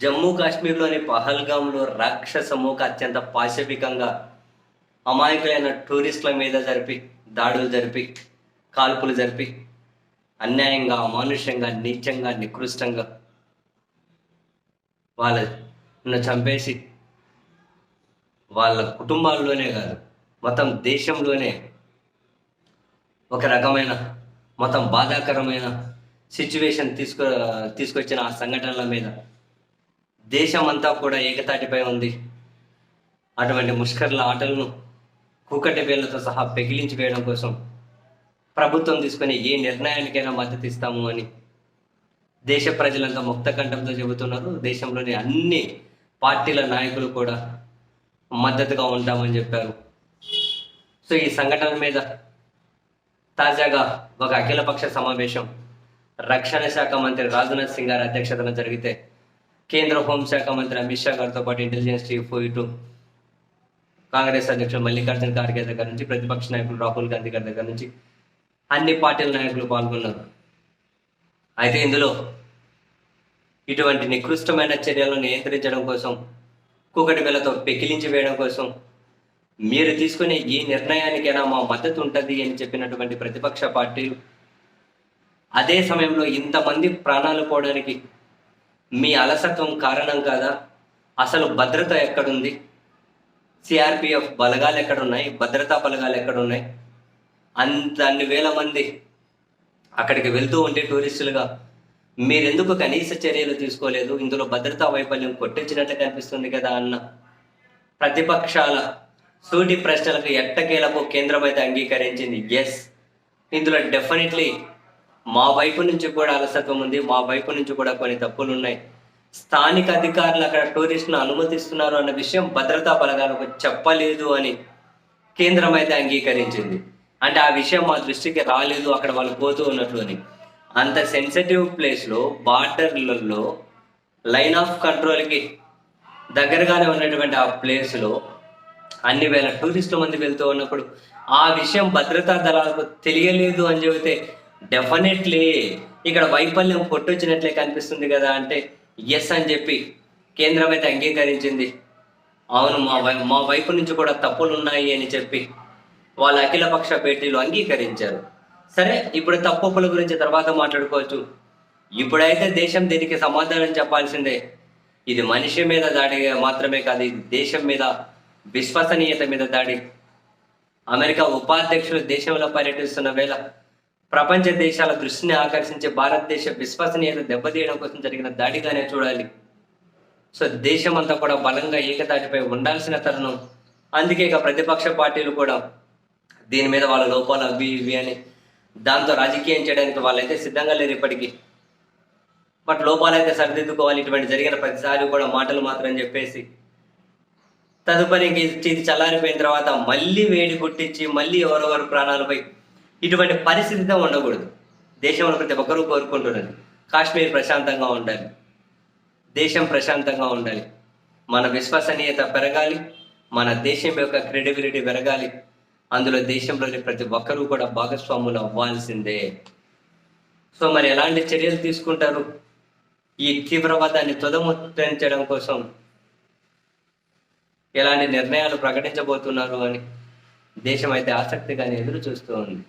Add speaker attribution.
Speaker 1: జమ్మూ కాశ్మీర్లోని పహల్గాంలో రాక్షస మూక అత్యంత పాశవికంగా అమాయకులైన టూరిస్టుల మీద జరిపి దాడులు జరిపి కాల్పులు జరిపి అన్యాయంగా అమానుష్యంగా నీచంగా నికృష్టంగా వాళ్ళను చంపేసి వాళ్ళ కుటుంబాల్లోనే కాదు మొత్తం దేశంలోనే ఒక రకమైన మొత్తం బాధాకరమైన సిచ్యువేషన్ తీసుకు తీసుకొచ్చిన ఆ సంఘటనల మీద దేశం అంతా కూడా ఏకతాటిపై ఉంది. అటువంటి ముష్కర్ల ఆటలను కూకటి వేళ్ళతో సహా పెగిలించి వేయడం కోసం ప్రభుత్వం తీసుకునే ఏ నిర్ణయానికైనా మద్దతు ఇస్తాము అని దేశ ప్రజలంతా ముక్త కంఠంతో చెబుతున్నారు. దేశంలోని అన్ని పార్టీల నాయకులు కూడా మద్దతుగా ఉంటామని చెప్పారు. సో ఈ సంఘటన మీద తాజాగా ఒక అఖిలపక్ష సమావేశం రక్షణ శాఖ మంత్రి రాజ్నాథ్ సింగ్ గారి అధ్యక్షతన జరిగితే కేంద్ర హోంశాఖ మంత్రి అమిత్ షా గారితో పాటు ఇంటెలిజెన్స్ చీఫ్ ఇటు కాంగ్రెస్ అధ్యక్షుడు మల్లికార్జున ఖార్గే దగ్గర నుంచి ప్రతిపక్ష నాయకులు రాహుల్ గాంధీ గారి దగ్గర నుంచి అన్ని పార్టీల నాయకులు పాల్గొన్నారు. అయితే ఇందులో ఇటువంటి నికృష్టమైన చర్యలను నియంత్రించడం కోసం కుకటి వేలతో పెకిలించి వేయడం కోసం మీరు తీసుకునే ఈ నిర్ణయానికైనా మా మద్దతు ఉంటుంది అని చెప్పినటువంటి ప్రతిపక్ష పార్టీలు అదే సమయంలో ఇంతమంది ప్రాణాలు పోవడానికి మీ అలసత్వం కారణం కాదా? అసలు భద్రత ఎక్కడుంది? సిఆర్పిఎఫ్ బలగాలు ఎక్కడున్నాయి? భద్రతా బలగాలు ఎక్కడున్నాయి? అంత అన్ని వేల మంది అక్కడికి వెళ్తూ ఉంటే టూరిస్టులుగా మీరెందుకు కనీస చర్యలు తీసుకోలేదు? ఇందులో భద్రతా వైఫల్యం కొట్టించినట్లు కనిపిస్తుంది కదా అన్న ప్రతిపక్షాల సూటి ప్రశ్నలకు ఎట్టకేలకు కేంద్రం అయితే అంగీకరించింది. ఎస్ ఇందులో డెఫినెట్లీ మా వైపు నుంచి కూడా అలసత్వం ఉంది మా వైపు నుంచి కూడా కొన్ని తప్పులు ఉన్నాయి. స్థానిక అధికారులు అక్కడ టూరిస్ట్ను అనుమతిస్తున్నారు అన్న విషయం భద్రతా బలగాలకు చెప్పలేదు అని కేంద్రం అయితే అంగీకరించింది. అంటే ఆ విషయం మా దృష్టికి రాలేదు అక్కడ వాళ్ళు పోతూ ఉన్నట్లు అని. అంత సెన్సిటివ్ ప్లేస్లో బార్డర్లలో లైన్ ఆఫ్ కంట్రోల్కి దగ్గరగానే ఉన్నటువంటి ఆ ప్లేస్లో అన్ని వేల టూరిస్టుల మంది వెళ్తూ ఉన్నప్పుడు ఆ విషయం భద్రతా దళాలకు తెలియలేదు అని చెబితే డెఫినెట్లీ ఇక్కడ వైఫల్యం పొట్టొచ్చినట్లే కనిపిస్తుంది కదా అంటే ఎస్ అని చెప్పి కేంద్రం అయితే అంగీకరించింది. అవును మా వై మా వైపు నుంచి కూడా తప్పులు ఉన్నాయి అని చెప్పి వాళ్ళ అఖిలపక్ష భేటీలు అంగీకరించారు. సరే ఇప్పుడు తప్పుల గురించి తర్వాత మాట్లాడుకోవచ్చు. ఇప్పుడైతే దేశం దీనికి సమాధానం చెప్పాల్సిందే. ఇది మనిషి మీద దాడి మాత్రమే కాదు ఇది దేశం మీద విశ్వసనీయత మీద దాడి. అమెరికా ఉపాధ్యక్షులు దేశంలో పర్యటిస్తున్న వేళ ప్రపంచ దేశాల దృష్టిని ఆకర్షించే భారతదేశ విశ్వసనీయత దెబ్బతీయడం కోసం జరిగిన దాడిగానే చూడాలి. సో దేశం అంతా కూడా బలంగా ఏకతాటిపై ఉండాల్సిన తరుణం. అందుకే ఇక ప్రతిపక్ష పార్టీలు కూడా దీని మీద వాళ్ళ లోపాలు అవి ఇవి అని దాంతో రాజకీయం చేయడానికి వాళ్ళైతే సిద్ధంగా లేరు ఇప్పటికీ. బట్ లోపాలైతే సరిదిద్దుకోవాలి. ఇటువంటి జరిగిన ప్రతిసారి కూడా మాటలు మాత్రం చెప్పేసి తదుపరి ఇంక ఇది ఇది చల్లారిపోయిన తర్వాత మళ్ళీ వేడి పుట్టించి మళ్ళీ ఎవరెవరు ప్రాణాలపై ఇటువంటి పరిస్థితితో ఉండకూడదు. దేశంలో ప్రతి ఒక్కరూ కోరుకుంటున్నది కాశ్మీర్ ప్రశాంతంగా ఉండాలి. దేశం ప్రశాంతంగా ఉండాలి. మన విశ్వసనీయత పెరగాలి మన దేశం యొక్క క్రెడిబిలిటీ పెరగాలి. అందులో దేశంలోని ప్రతి ఒక్కరూ కూడా భాగస్వాములు అవ్వాల్సిందే. సో మరి ఎలాంటి చర్యలు తీసుకుంటారు? ఈ తీవ్రవాదాన్ని తుదముట్టించడం కోసం ఎలాంటి నిర్ణయాలు ప్రకటించబోతున్నారు అని దేశం అయితే ఆసక్తిగానే ఎదురు చూస్తూ ఉంది